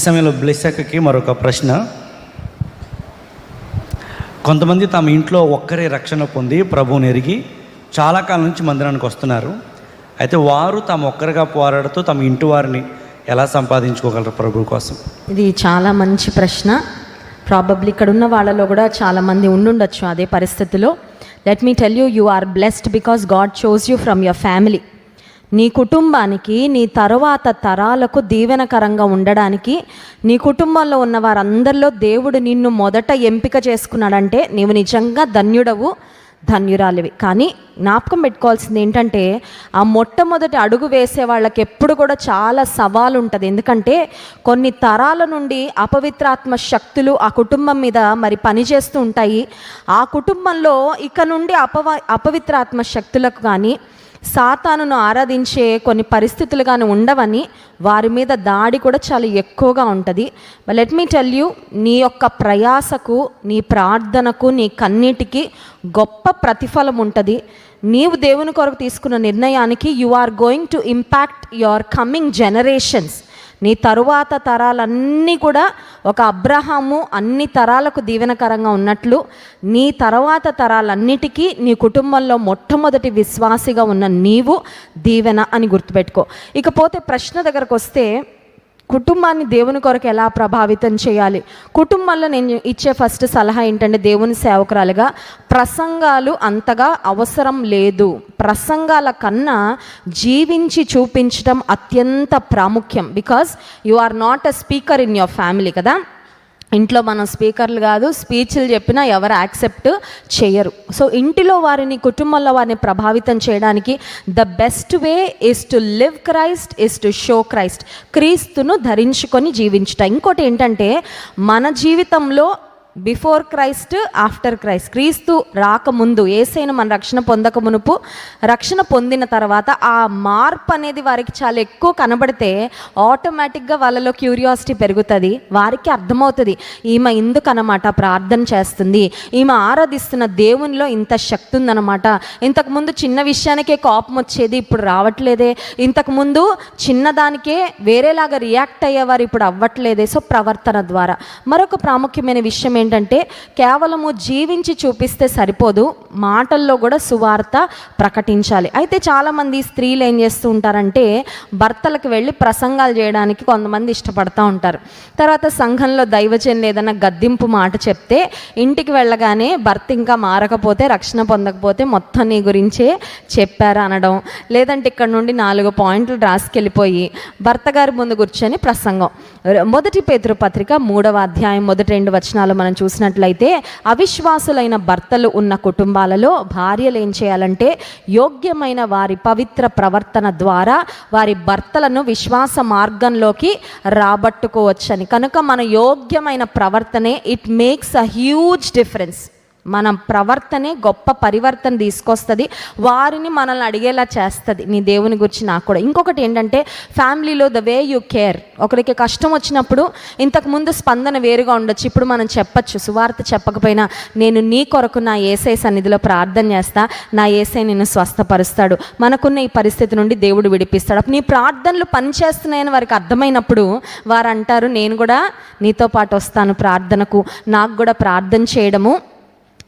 ఈ సమయంలో బ్లెస్సక్కకి మరొక ప్రశ్న. కొంతమంది తమ ఇంట్లో ఒక్కరే రక్షణ పొంది ప్రభువుని ఎరిగి చాలా కాలం నుంచి మందిరానికి వస్తున్నారు. అయితే వారు తమ ఒక్కరిగా పోరాడుతూ తమ ఇంటి వారిని ఎలా సంపాదించుకోగలరు ప్రభు కోసం? ఇది చాలా మంచి ప్రశ్న. ప్రాబబ్లీ ఇక్కడ ఉన్న వాళ్ళలో కూడా చాలామంది ఉండుండొచ్చు అదే పరిస్థితిలో. Let me tell you you are blessed because God chose you from your family నీ కుటుంబానికి నీ తరువాత తరాలకు దీవెనకరంగా ఉండడానికి నీ కుటుంబంలో ఉన్న వారందరిలో దేవుడు నిన్ను మొదట ఎంపిక చేసుకున్నాడంటే నీవు నిజంగా ధన్యుడవు ధన్యురాలివి. కానీ జ్ఞాపకం పెట్టుకోవాల్సింది ఏంటంటే ఆ మొట్టమొదటి అడుగు వేసే వాళ్ళకి ఎప్పుడు కూడా చాలా సవాలు ఉంటుంది ఎందుకంటే కొన్ని తరాల నుండి అపవిత్రాత్మ శక్తులు ఆ కుటుంబం మీద మరి పనిచేస్తూ ఉంటాయి. ఆ కుటుంబంలో ఇక నుండి అపవ అపవిత్రాత్మ శక్తులకు కానీ సాతానును ఆరాధించే కొన్ని పరిస్థితులు కానీ ఉండవని వారి మీద దాడి కూడా చాలా ఎక్కువగా ఉంటుంది. లెట్ మీ టెల్ యూ నీ యొక్క ప్రయాసకు నీ ప్రార్థనకు నీ కన్నీటికి గొప్ప ప్రతిఫలం ఉంటుంది. నీవు దేవుని కొరకు తీసుకున్న నిర్ణయానికి you are going to impact your coming generations నీ తరువాత తరాలన్నీ కూడా ఒక అబ్రహాము అన్ని తరాలకు దీవెనకరంగా ఉన్నట్లు నీ తర్వాత తరాలన్నిటికీ నీ కుటుంబంలో మొట్టమొదటి విశ్వాసిగా ఉన్న నీవు దీవెన అని గుర్తుపెట్టుకో. ఇకపోతే ప్రశ్న దగ్గరకు వస్తే కుటుంబాన్ని దేవుని కొరకు ఎలా ప్రభావితం చేయాలి? కుటుంబంలో నేను ఇచ్చే ఫస్ట్ సలహా ఏంటంటే దేవుని సేవకురాలుగా ప్రసంగాలు అంతగా అవసరం లేదు. ప్రసంగాల కన్నా జీవించి చూపించడం అత్యంత ప్రాముఖ్యం. Because you are not a speaker in your family కదా? ఇంట్లో మనం స్పీకర్లు కాదు స్పీచ్లు చెప్పినా ఎవరు యాక్సెప్ట్ చేయరు. సో ఇంటిలో వారిని కుటుంబంలో వారిని ప్రభావితం చేయడానికి the best way is to live Christ is to show Christ క్రీస్తును ధరించుకొని జీవించుట. ఇంకోటి ఏంటంటే మన జీవితంలో బిఫోర్ క్రైస్ట్ ఆఫ్టర్ క్రైస్ట్ క్రీస్తు రాకముందు ఏసైన మన రక్షణ పొందక మునుపు రక్షణ పొందిన తర్వాత ఆ మార్పు అనేది వారికి చాలా ఎక్కువ కనబడితే ఆటోమేటిక్గా వాళ్ళలో క్యూరియాసిటీ పెరుగుతుంది వారికి అర్థమవుతుంది. ఈమె ఎందుకనమాట ప్రార్థన చేస్తుంది. ఈమె ఆరాధిస్తున్న దేవునిలో ఇంత శక్తి ఉందన్నమాట ఇంతకుముందు చిన్న విషయానికే కోపం వచ్చేది ఇప్పుడు రావట్లేదే. ఇంతకుముందు చిన్నదానికే వేరేలాగా రియాక్ట్ అయ్యేవారు ఇప్పుడు అవ్వట్లేదే. సో ప్రవర్తన ద్వారా. మరొక ప్రాముఖ్యమైన విషయం ఏంటంటే కేవలము జీవించి చూపిస్తే సరిపోదు మాటల్లో కూడా సువార్త ప్రకటించాలి. అయితే చాలామంది స్త్రీలు ఏం చేస్తూ ఉంటారంటే భర్తలకు వెళ్ళి ప్రసంగాలు చేయడానికి కొంతమంది ఇష్టపడతా ఉంటారు. తర్వాత సంఘంలో దైవజన్ ఏదైనా గద్దింపు మాట చెప్తే ఇంటికి వెళ్ళగానే భర్త ఇంకా మారకపోతే రక్షణ పొందకపోతే మొత్తం నీ గురించే చెప్పారు అనడం. లేదంటే ఇక్కడ నుండి నాలుగు పాయింట్లు రాసుకెళ్ళిపోయి భర్త గారి ముందు కూర్చొని ప్రసంగం. మొదటి పేతృపత్రిక మూడవ అధ్యాయం మొదటి రెండు వచనాలు మనం చూసినట్లయితే అవిశ్వాసులైన భర్తలు ఉన్న కుటుంబాలలో భార్యలు ఏం చేయాలంటే యోగ్యమైన వారి పవిత్ర ప్రవర్తన ద్వారా వారి భర్తలను విశ్వాస మార్గంలోకి రాబట్టుకోవచ్చని. కనుక మన యోగ్యమైన ప్రవర్తనే it makes a huge difference మన ప్రవర్తనే గొప్ప పరివర్తన తీసుకొస్తుంది. వారిని మనల్ని అడిగేలా చేస్తుంది. నీ దేవుని గురించి నాకు కూడా. ఇంకొకటి ఏంటంటే ఫ్యామిలీలో ద వే యూ కేర్. ఒకరికి కష్టం వచ్చినప్పుడు ఇంతకుముందు స్పందన వేరుగా ఉండొచ్చు. ఇప్పుడు మనం చెప్పచ్చు. సువార్త చెప్పకపోయినా నేను నీ కొరకు నా ఏసై సన్నిధిలో ప్రార్థన చేస్తా. నా ఏసై నిన్ను స్వస్థపరుస్తాడు. మనకున్న ఈ పరిస్థితి నుండి దేవుడు విడిపిస్తాడు. అప్పుడు నీ ప్రార్థనలు పనిచేస్తున్నాయని వారికి అర్థమైనప్పుడు వారు అంటారు నేను కూడా నీతో పాటు వస్తాను ప్రార్థనకు. నాకు కూడా ప్రార్థన చేయడము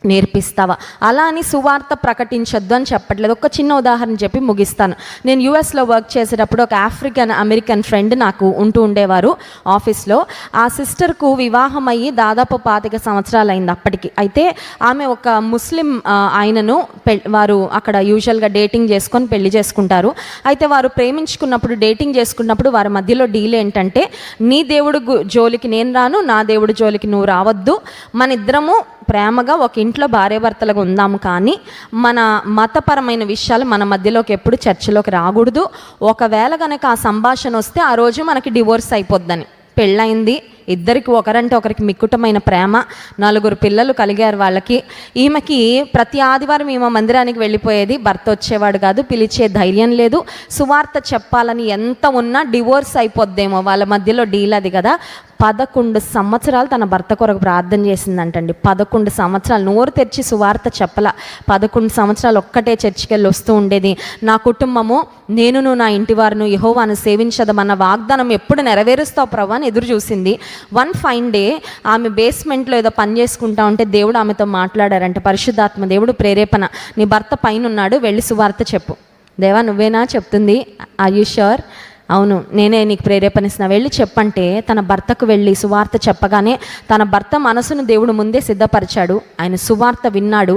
నేర్పిస్తావా? అలా అని సువార్త ప్రకటించొద్దు అని చెప్పట్లేదు. ఒక చిన్న ఉదాహరణ చెప్పి ముగిస్తాను. నేను యుఎస్లో వర్క్ చేసేటప్పుడు ఒక ఆఫ్రికన్ అమెరికన్ ఫ్రెండ్ నాకు ఉంటూ ఉండేవారు ఆఫీస్లో. ఆ సిస్టర్కు వివాహం అయ్యి దాదాపు పాతిక సంవత్సరాలు అయింది అప్పటికి. అయితే ఆమె ఒక ముస్లిం ఆయనను పె వారు అక్కడ యూజువల్గా డేటింగ్ చేసుకొని పెళ్ళి చేసుకుంటారు. అయితే వారు ప్రేమించుకున్నప్పుడు డేటింగ్ చేసుకున్నప్పుడు వారి మధ్యలో డీల్ ఏంటంటే నీ దేవుడు జోలికి నేను రాను నా దేవుడు జోలికి నువ్వు రావద్దు. మన ఇద్దరము ప్రేమగా ఒక ఇంట్లో భార్యాభర్తలుగా ఉందాము కానీ మన మతపరమైన విషయాలు మన మధ్యలోకి ఎప్పుడు చర్చలోకి రాకూడదు. ఒకవేళ కనుక ఆ సంభాషణ వస్తే ఆ రోజు మనకి డివోర్స్ అయిపోద్దని. పెళ్ళయింది ఇద్దరికి ఒకరంటే ఒకరికి మిక్కుటమైన ప్రేమ నలుగురు పిల్లలు కలిగారు వాళ్ళకి. ఈమెకి ప్రతి ఆదివారం ఈమె మందిరానికి వెళ్ళిపోయేది భర్త వచ్చేవాడు కాదు పిలిచే ధైర్యం లేదు. సువార్త చెప్పాలని ఎంత ఉన్నా డివోర్స్ అయిపోద్దేమో వాళ్ళ మధ్యలో డీల్ అది కదా. పదకొండు సంవత్సరాలు తన భర్త కొరకు ప్రార్థన చేసిందంటండి. పదకొండు సంవత్సరాలు. నోరు తెరిచి సువార్త చెప్పల. పదకొండు సంవత్సరాలు ఒక్కటే చర్చికి వెళ్ళి వస్తూ ఉండేది. నా కుటుంబము నేనును నా ఇంటి వారిను యహోవాను సేవించదమన్న వాగ్దానం ఎప్పుడు నెరవేరుస్తావు ప్రభు అని ఎదురు చూసింది. వన్ ఫైన్ డే ఆమె బేస్మెంట్లో ఏదో పని చేసుకుంటా ఉంటే దేవుడు ఆమెతో మాట్లాడారంట. పరిశుద్ధాత్మ దేవుడు ప్రేరేపణ. నీ భర్త పైన ఉన్నాడు వెళ్ళి సువార్త చెప్పు. దేవా నువ్వేనా చెప్తుంది? ఆర్ యూ షూర్ అవును నేనే నీకు ప్రేరేపణిస్తున్నా. వెళ్ళి చెప్పంటే తన భర్తకు వెళ్ళి సువార్త చెప్పగానే తన భర్త మనసును దేవుడు ముందే సిద్ధపరిచాడు. ఆయన సువార్త విన్నాడు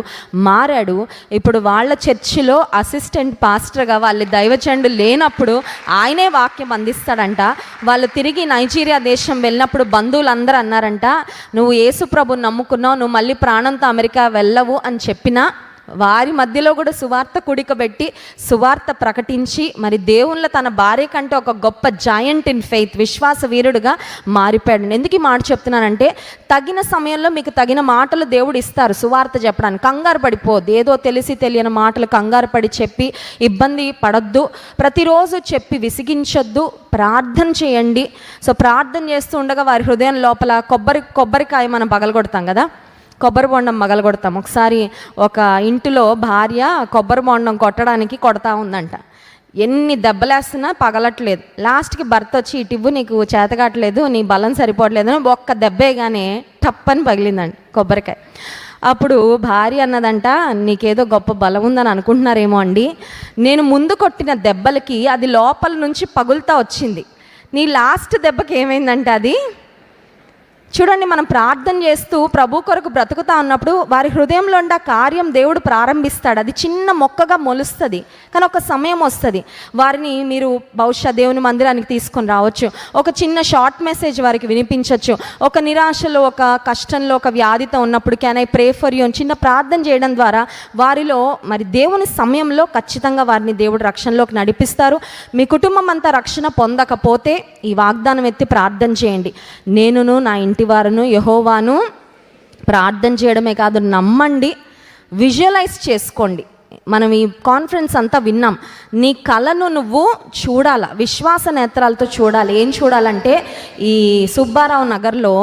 మారాడు. ఇప్పుడు వాళ్ళ చర్చిలో అసిస్టెంట్ పాస్టర్గా వాళ్ళ దైవచండు లేనప్పుడు ఆయనే వాక్యం అందిస్తాడంట. వాళ్ళు తిరిగి నైజీరియా దేశం వెళ్ళినప్పుడు బంధువులందరూ అన్నారంట నువ్వు యేసుప్రభు నమ్ముకున్నావు నువ్వు మళ్ళీ ప్రాణంతో అమెరికా వెళ్ళవు అని చెప్పినా వారి మధ్యలో కూడా సువార్త కుడికబెట్టి సువార్త ప్రకటించి మరి దేవుళ్ళ తన భార్య కంటే ఒక గొప్ప జాయింట్ ఇన్ ఫెయిత్ విశ్వాస వీరుడుగా మారిపోయాడు. ఎందుకు ఈ మాట చెప్తున్నానంటే తగిన సమయంలో మీకు తగిన మాటలు దేవుడు ఇస్తారు సువార్త చెప్పడానికి. కంగారు పడిపోద్దు ఏదో తెలిసి తెలియని మాటలు కంగారు పడి చెప్పి ఇబ్బంది పడద్దు. ప్రతిరోజు చెప్పి విసిగించొద్దు. ప్రార్థన చేయండి. సో ప్రార్థన చేస్తూ ఉండగా వారి హృదయం లోపల కొబ్బరి కొబ్బరికాయ మనం పగలగొడతాం కదా? కొబ్బరి బొండం మగలగొడతాం. ఒకసారి ఒక ఇంటిలో భార్య కొబ్బరి బొండం కొట్టడానికి కొడతా ఉందంట. ఎన్ని దెబ్బలేస్తున్నా పగలట్లేదు. లాస్ట్కి భర్త వచ్చి ఇటివ్వు నీకు చేతకాట్లేదు నీ బలం సరిపోవట్లేదు అని ఒక్క దెబ్బేగానే టప్పని పగిలిందండి కొబ్బరికాయ. అప్పుడు భార్య అన్నదంట నీకేదో గొప్ప బలం ఉందని అనుకుంటున్నారేమో అండి. నేను ముందు కొట్టిన దెబ్బలకి అది లోపల నుంచి పగులుతా వచ్చింది. నీ లాస్ట్ దెబ్బకి ఏమైందంటే అది? చూడండి మనం ప్రార్థన చేస్తూ ప్రభు కొరకు బ్రతుకుతా ఉన్నప్పుడు వారి హృదయంలో ఉండే కార్యం దేవుడు ప్రారంభిస్తాడు. అది చిన్న మొక్కగా మొలుస్తుంది కానీ ఒక సమయం వస్తుంది. వారిని మీరు బహుశా దేవుని మందిరానికి తీసుకొని రావచ్చు. ఒక చిన్న షార్ట్ మెసేజ్ వారికి వినిపించవచ్చు ఒక నిరాశలో ఒక కష్టంలో ఒక వ్యాధితో ఉన్నప్పుడు can I pray for you అని చిన్న ప్రార్థన చేయడం ద్వారా వారిలో మరి దేవుని సమయంలో ఖచ్చితంగా వారిని దేవుడు రక్షణలోకి నడిపిస్తారు. మీ కుటుంబం అంతా రక్షణ పొందకపోతే ఈ వాగ్దానం ఎత్తి ప్రార్థన చేయండి. నేనును నా ఇంటి వారును యహోవాను ప్రార్థన చేయడమే కాదు నమ్మండి విజువలైజ్ చేసుకోండి. మనం ఈ కాన్ఫరెన్స్ అంతా విన్నాం. నీ కళను నువ్వు చూడాల విశ్వాస నేత్రాలతో చూడాలి. ఏం చూడాలంటే ఈ సుబ్బారావు నగర్లో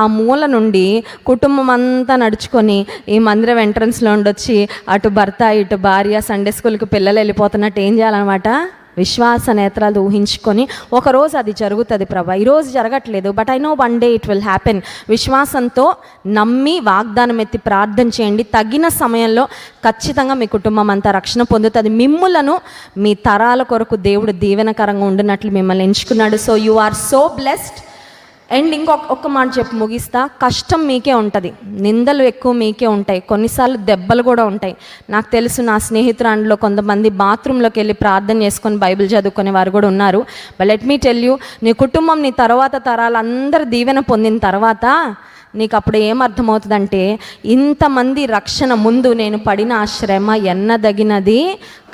ఆ మూల నుండి కుటుంబం అంతా నడుచుకొని ఈ మందిరం ఎంట్రన్స్లో ఉండొచ్చి అటు భర్త ఇటు భార్య సండే స్కూల్కి పిల్లలు వెళ్ళిపోతున్నట్టు ఏం చేయాలన్నమాట? విశ్వాస నేత్రాలు ఊహించుకొని ఒకరోజు అది జరుగుతుంది ప్రభా. ఈరోజు జరగట్లేదు but I know one day it will happen విశ్వాసంతో నమ్మి వాగ్దానం ఎత్తి ప్రార్థన చేయండి. తగిన సమయంలో ఖచ్చితంగా మీ కుటుంబం అంతా రక్షణ పొందుతుంది. మిమ్ములను మీ తరాల కొరకు దేవుడు దీవెనకరంగా ఉండినట్లు మిమ్మల్ని ఎంచుకున్నాడు. So you are so blessed and ఇంకొక ఒక్క మాట చెప్పి ముగిస్తా. కష్టం మీకే ఉంటుంది. నిందలు ఎక్కువ మీకే ఉంటాయి. కొన్నిసార్లు దెబ్బలు కూడా ఉంటాయి. నాకు తెలుసు నా స్నేహితురాండ్లో కొంతమంది బాత్రూంలోకి వెళ్ళి ప్రార్థన చేసుకొని బైబిల్ చదువుకునే వారు కూడా ఉన్నారు. But let me tell you నీ కుటుంబం నీ తర్వాత తరాలు అందరు దీవెన పొందిన తర్వాత నీకు అప్పుడు ఏమర్థమవుతుందంటే ఇంతమంది రక్షణ ముందు నేను పడిన ఆ శ్రమ ఎన్నదగినది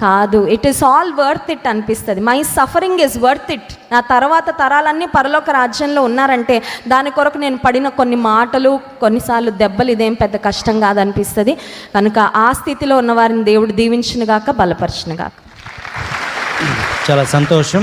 కాదు. It is all worth it అనిపిస్తుంది. My suffering is worth it నా తర్వాత తరాలన్నీ పరలోక రాజ్యంలో ఉన్నారంటే దాని కొరకు నేను పడిన కొన్ని మాటలు కొన్నిసార్లు దెబ్బలు ఇదేం పెద్ద కష్టం కాదనిపిస్తుంది. కనుక ఆ స్థితిలో ఉన్నవారిని దేవుడు దీవించిన బలపరిచినగాక. బలపరిచిన చాలా సంతోషం.